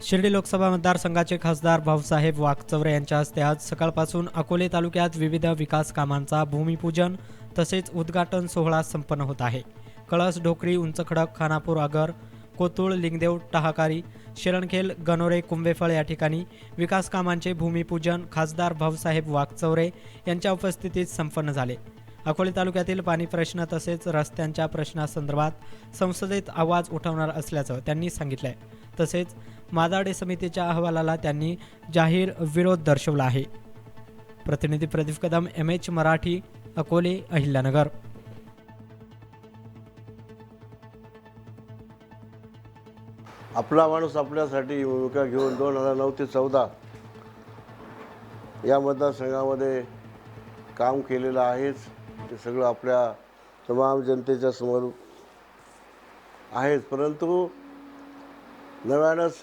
शिर्डी लोकसभा मतदारसंघाचे खासदार भाऊसाहेब वाकचौरे यांच्या हस्ते आज सकाळपासून अकोले तालुक्यात विविध विकास कामांचा भूमिपूजन तसेच उद्घाटन सोहळा संपन्न होत आहे. कळस ढोकरी उंचखडक खानापूर आगर कोतुळ लिंगदेव टहाकारी शिरणखेल गणोरे कुंभेफळ या ठिकाणी विकास कामांचे भूमिपूजन खासदार भाऊसाहेब वाकचौरे यांच्या उपस्थितीत संपन्न झाले. अकोले तालुक्यातील पाणी प्रश्न तसेच रस्त्यांच्या प्रश्नासंदर्भात संसदेत आवाज उठवणार असल्याचं त्यांनी सांगितलंय. तसेच मादाडे समितीच्या अहवालाला त्यांनी जाहीर विरोध दर्शवला आहे. प्रतिनिधी प्रदीप कदम एम एच मराठी अकोले अहिल्यानगर. आपला माणूस आपल्यासाठी भूमिका घेऊन दोन हजार नऊ ते चौदा या मतदारसंघामध्ये काम केलेलं आहेच. ते सगळं आपल्या तमाम जनतेच्या समोर आहेच. परंतु नव्यानंच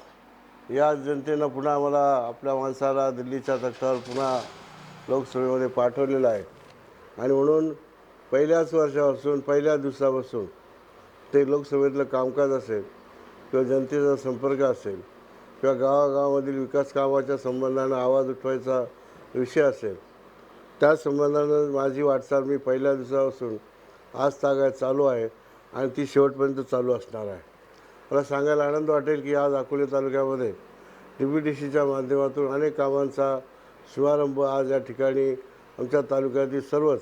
या जनतेनं पुन्हा मला आपल्या माणसाला दिल्लीच्या तख्तावर पुन्हा लोकसभेमध्ये पाठवलेलं आहे. आणि म्हणून पहिल्याच वर्षापासून पहिल्या दिवसापासून ते लोकसभेतलं कामकाज असेल किंवा जनतेचा संपर्क असेल किंवा गावागावामधील विकास कामाच्या संबंधानं आवाज उठवायचा विषय असेल त्या संबंधानं माझी वाटचाल मी पहिल्या दिवसापासून आज तागायत चालू आहे आणि ती शेवटपर्यंत चालू असणार आहे. मला सांगायला आनंद वाटेल की आज अकोले तालुक्यामध्ये डी बी डी सीच्या माध्यमातून अनेक कामांचा शुभारंभ आज या ठिकाणी आमच्या तालुक्यातील सर्वच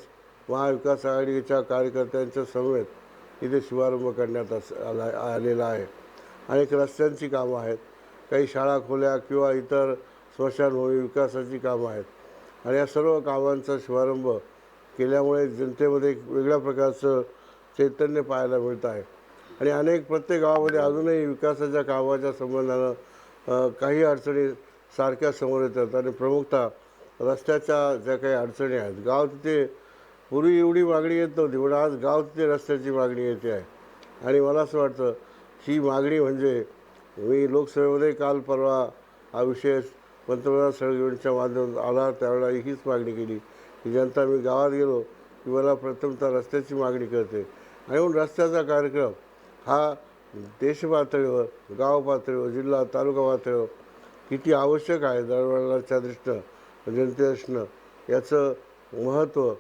महाविकास आघाडीच्या कार्यकर्त्यांच्या समवेत इथे शुभारंभ करण्यात अस आला आलेला आहे. अनेक रस्त्यांची कामं आहेत. काही शाळा खोल्या किंवा इतर स्मशानभूमी विकासाची कामं आहेत. आणि या सर्व कामांचा शुभारंभ केल्यामुळे जनतेमध्ये एक वेगळ्या प्रकारचं चैतन्य पाहायला मिळत आहे. आणि अनेक प्रत्येक गावामध्ये अजूनही विकासाच्या कामाच्या संबंधानं काही अडचणी सारख्या समोर येतात. आणि प्रमुखतः रस्त्याच्या ज्या काही अडचणी आहेत गाव तिथे पूर्वी एवढी मागणी येत नव्हती पण आज गाव तिथे रस्त्याची मागणी येते आहे. आणि मला असं वाटतं ही मागणी म्हणजे मी लोकसभेमध्ये काल परवा हा विषय पंतप्रधान सळगिवणच्या माध्यमातून आला त्यावेळेला हीच मागणी केली की जनता मी गावात गेलो की मला प्रथमतः रस्त्याची मागणी करते आणि म्हणून रस्त्याचा कार्यक्रम हा देश पातळीवर गाव पातळीवर जिल्हा तालुका पातळीवर किती आवश्यक आहे दळवळणाच्या दृष्टीनं जनतेदृष्टीनं याचं महत्त्व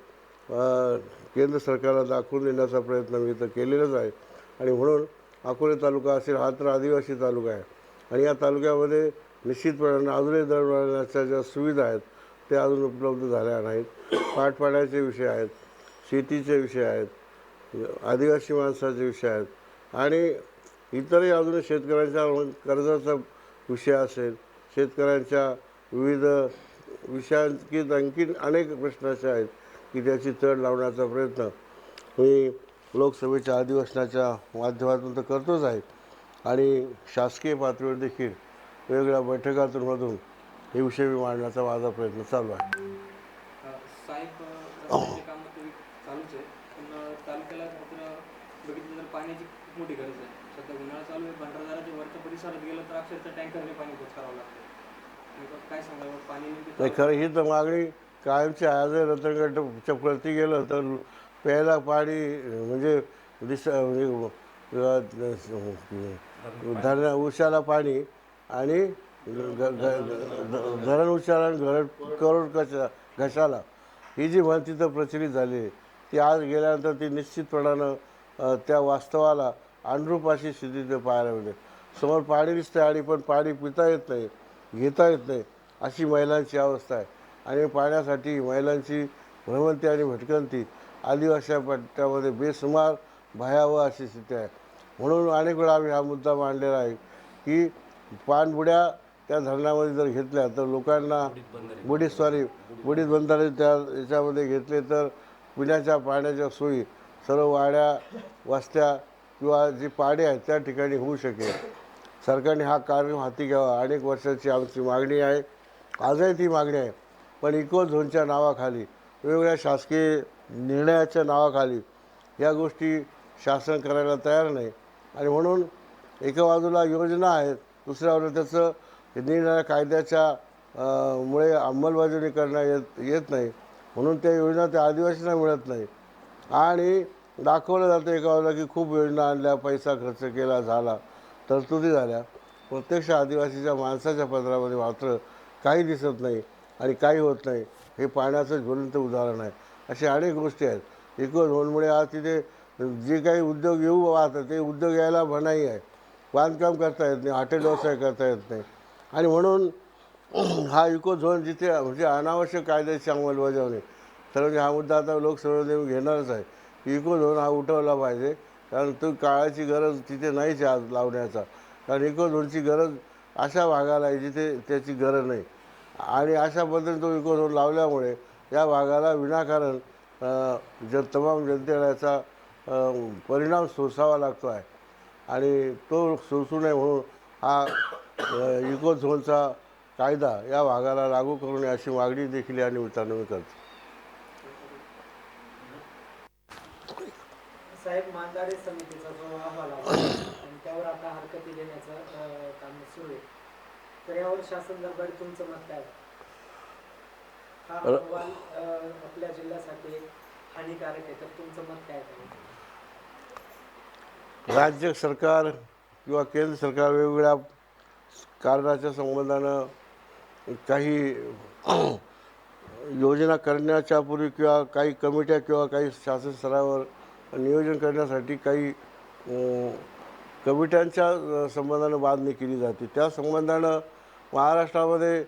केंद्र सरकारला दाखवून देण्याचा प्रयत्न मी तर केलेलाच आहे. आणि म्हणून अकोले तालुका असेल हा तर आदिवासी तालुका आहे. आणि या तालुक्यामध्ये निश्चितपणाने अजूनही दळवळण्याच्या ज्या सुविधा आहेत त्या अजून उपलब्ध झाल्या नाहीत. पाटपाड्याचे विषय आहेत शेतीचे विषय आहेत आदिवासी माणसाचे विषय आहेत आणि इतरही अजून शेतकऱ्यांच्या कर्जाचा विषय असेल शेतकऱ्यांच्या विविध विषयांकी आणखीन अनेक प्रश्न असे आहेत की त्याची तड लावण्याचा प्रयत्न मी लोकसभेच्या अधिवेशनाच्या माध्यमातून तर करतोच आहे. आणि शासकीय पातळीवर देखील वेगवेगळ्या बैठकातून मधून हे विषय मी मांडण्याचा माझा प्रयत्न चालू आहे अ, साहेब अ, रस्त्याचे काम तरी चालूच आहे पण अ, तालुक्याला मात्र बघितलं तर पाण्याची खूप मोठी गरज आहे. सध्या उन्हाळा चालू आहे भंडारदाराच्या वरच्या परिसरात गेलं तर अक्षरशः टँकरने पाणी पोच करावं लागतं. काय सांगावं पाणी नाही खरं ही तर मागणी कायमची आज रत्नगडच्या प्रती गेलं तर प्यायला पाणी म्हणजे दिस म्हणजे धरण उशाला पाणी आणि धरण उशाला आणि घर करोड कशा घशाला. ही जी म्हणती तर प्रचलित झाली आहे, ती आज गेल्यानंतर ती निश्चितपणानं त्या वास्तवाला अनुरूपाशी स्थिती ते पाहायला मिळते. समोर पाणी दिसते आणि पण पाणी पिता येत नाही घेता येत नाही अशी महिलांची अवस्था आहे. आणि पाण्यासाठी महिलांची भ्रमंती आणि भटकंती आदिवासी पट्ट्यामध्ये बेसुमार भयावह अशी स्थिती आहे. म्हणून अनेक वेळा आम्ही हा मुद्दा मांडलेला आहे की पाणबुड्या त्या धरणामध्ये जर घेतल्या तर लोकांना बुडीत सॉरी बुडीत बंधारे त्या याच्यामध्ये घेतले तर पिण्याच्या पाण्याच्या सोयी सर्व वाड्या वस्त्या किंवा जी पाडे आहेत त्या ठिकाणी होऊ शकेल. सरकारने हा कार्यक्रम हाती घ्यावा. अनेक वर्षाची आमची मागणी आहे. आजही ती मागणी आहे. पण इको झोनच्या नावाखाली वेगवेगळ्या शासकीय निर्णयाच्या नावाखाली या गोष्टी शासन करायला तयार नाही. आणि म्हणून एका बाजूला योजना आहेत दुसऱ्या बाजूला त्याचं निरनिराळ्या कायद्याच्या मुळे अंमलबजावणी करण्यात येत येत नाही. म्हणून त्या योजना त्या आदिवासींना मिळत नाही. आणि दाखवलं जातं एका की खूप योजना आणल्या पैसा खर्च केला झाला तरतुदी झाल्या. प्रत्यक्ष आदिवासीच्या माणसाच्या पदरामध्ये मात्र काही दिसत नाही आणि काही होत नाही. हे पाण्याचं ज्वलंत उदाहरण आहे. अशा अनेक गोष्टी आहेत. इको झोनमुळे आज तिथे जे काही उद्योग येऊ वाहतात ते उद्योग यायला मनाई आहे. बांधकाम करता येत नाही हॉटेल व्यवसाय करता येत नाही. आणि म्हणून हा इको झोन जिथे म्हणजे अनावश्यक कायद्याची अंमलबजावणी तर म्हणजे हा मुद्दा आता लोकसभेमध्ये मी घेणारच आहे. इको झोन हा उठवला पाहिजे. कारण तो काळाची गरज तिथे नाहीच आज लावण्याचा. कारण इको झोनची गरज अशा भागाला आहे जिथे त्याची गरज नाही. आणि अशा पद्धतीने तो इको झोन लावल्यामुळे या भागाला विनाकारण अ, ज तमाम जनतेला याचा परिणाम सोसावा लागतो आहे. आणि तो सोसू नये म्हणून हा इको झोनचा कायदा या भागाला लागू करू नये अशी मागणी देखील या निमित्तानं मी करतो. साहेब मांदाडे समितीचा जो अहवाल आणि त्यावर आता हरकती देण्याचं काम सुरू आहे. तर यावर शासन दरबारी तुमचं मत काय? हा अहवाल आपल्या जिल्ह्यासाठी हानिकारक आहे तर तुमचं मत काय राज्य सरकार किंवा केंद्र सरकार वेगवेगळ्या कारणाच्या संबंधानं काही योजना करण्याच्या पूर्वी किंवा काही कमिट्या किंवा काही शासन स्तरावर नियोजन करण्यासाठी काही कविटांच्या संबंधानं बांधणी केली जाते. त्या संबंधानं महाराष्ट्रामध्ये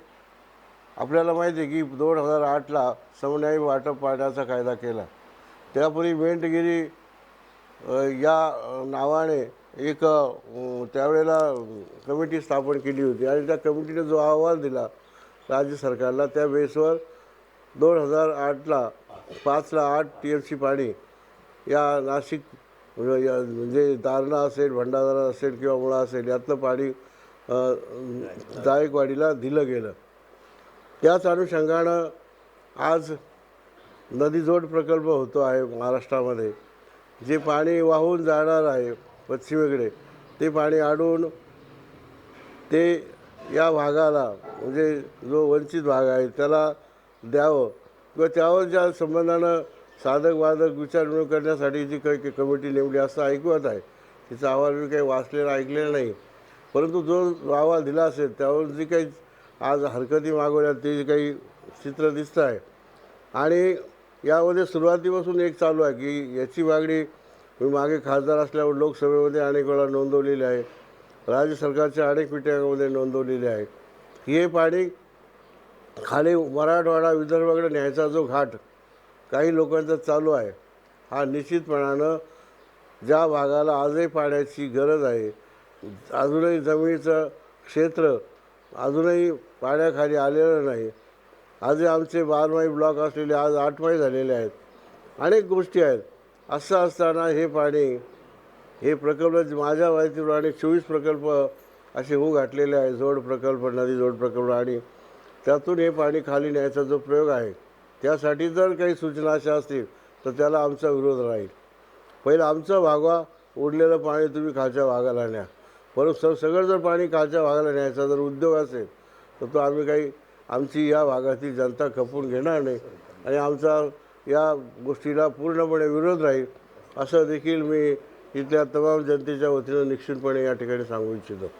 आपल्याला माहिती आहे की दोन हजार आठला समन्यायी वाटप पाण्याचा कायदा केला. त्यापूर्वी मेंटगिरी या नावाने एक त्यावेळेला कमिटी स्थापन केली होती आणि त्या कमिटीने जो अहवाल दिला राज्य सरकारला त्या बेसवर दोन हजार आठला पाचला आठ टी एम सी पाणी या नाशिक म्हणजे या- म्हणजे दारणा असेल भंडारा असेल किंवा मुळा असेल यातलं पाणी जायकवाडीला दिलं गेलं. त्याच अनुषंगानं आज नदीजोड प्रकल्प होतो आहे महाराष्ट्रामध्ये. जे पाणी वाहून जाणार आहे पश्चिमेकडे ते पाणी आडून ते या भागाला म्हणजे जो वंचित भाग आहे त्याला द्यावं. किंवा त्यावर ज्या संबंधानं साधक वादक विचारविनिमय करण्यासाठी जी काही कमिटी नेमली असं ऐकवत आहे तिचा अहवाल मी काही वाचलेला ऐकलेला नाही. परंतु जो अहवाल दिला असेल त्यावर जी काही आज हरकती मागवल्या ते जे काही चित्र दिसतं आहे. आणि यामध्ये सुरुवातीपासून एक चालू आहे की याची मागणी मी मागे खासदार असल्यावर लोकसभेमध्ये अनेक वेळा नोंदवलेली आहे. राज्य सरकारच्या अनेक मिटिंगामध्ये नोंदवलेली आहे. हे पाणी खाली मराठवाडा विदर्भाकडे न्यायचा जो घाट काही लोकांचा चालू आहे. हा निश्चितपणानं ज्या भागाला आजही पाण्याची गरज आहे अजूनही जमिनीचं क्षेत्र अजूनही पाण्याखाली आलेलं नाही. आजही आमचे बारमाही ब्लॉक असलेले आज आठमाही झालेले आहेत. अनेक गोष्टी आहेत. असं असताना हे पाणी हे प्रकल्प माझ्या माहितीप्रमाणे चोवीस प्रकल्प असे होऊ घातलेले आहे जोड प्रकल्प नदी जोड प्रकल्प आणि त्यातून हे पाणी खाली न्यायचा जो प्रयोग आहे त्यासाठी जर काही सूचना अशा असतील तर त्याला आमचा विरोध राहील. पहिलं आमचं भागवा उडलेलं पाणी तुम्ही खालच्या भागाला न्या. परत स सगळं जर पाणी खालच्या भागाला न्यायचा जर उद्योग असेल तर तो आम्ही काही आमची या भागातील जनता खपून घेणार नाही आणि आमचा या गोष्टीला पूर्णपणे विरोध राहील असं देखील मी इथल्या तमाम जनतेच्या वतीनं निश्चितपणे या ठिकाणी सांगू इच्छितो.